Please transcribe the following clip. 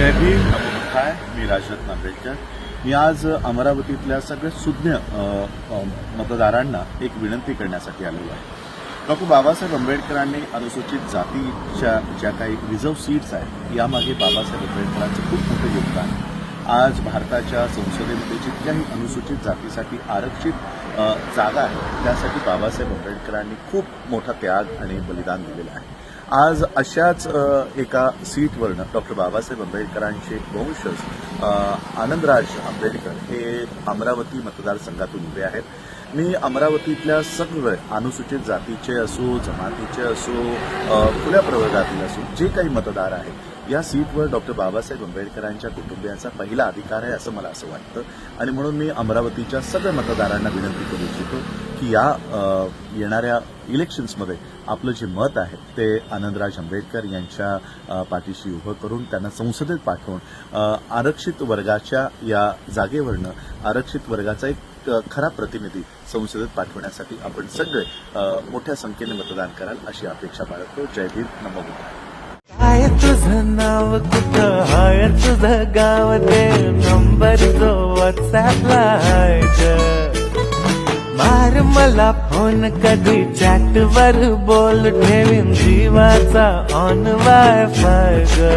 जय भीम. काय मी राजरत्न आंबेडकर. मी आज अमरावतीतल्या सगळ्या सुज्ञ मतदारांना एक विनंती करण्यासाठी आलेलो आहे. डॉक्टर बाबासाहेब आंबेडकरांनी अनुसूचित जातीच्या ज्या काही रिझर्व्ह सीट्स आहेत यामागे बाबासाहेब आंबेडकरांचं खूप मोठं योगदान. आहे आज भारताच्या संसदेमध्ये जितक्याही अनुसूचित जातीसाठी आरक्षित जागा आहे त्यासाठी बाबासाहेब आंबेडकरांनी खूप मोठा त्याग आणि बलिदान दिलेलं आहे. आज अशाच एका सीटवरनं डॉक्टर बाबासाहेब आंबेडकरांचे वंशज आनंदराज आंबेडकर हे अमरावती मतदारसंघातून उभे आहेत. मी अमरावतीतल्या सगळे अनुसूचित जातीचे असो जमातीचे असो खुल्या प्रवर्गातील असो जे काही मतदार आहेत या सीटवर डॉक्टर बाबासाहेब आंबेडकरांच्या कुटुंबियांचा पहिला अधिकार आहे असं मला असं वाटतं. आणि म्हणून मी अमरावतीच्या सगळ्या मतदारांना विनंती करू इच्छितो की या येणाऱ्या इलेक्शन्समध्ये आपलं जे मत आहे ते आनंदराज आंबेडकर यांच्या पाठीशी उभं करून त्यांना संसदेत पाठवून आरक्षित वर्गाच्या या जागेवरनं आरक्षित वर्गाचा एक खरा प्रतिनिधी संसदेत पाठवण्यासाठी आपण सगळे मोठ्या संख्येने मतदान कराल अशी अपेक्षा बाळगतो. जय भीम नमो तुझं नाव कुठं हाय? तुझं गाव दे नंबर जो व्हॉट्सॲपला हाय मार मला फोन कधी चॅट वर बोल. ठेवीन जीवाचा ऑन वाय फाय ग.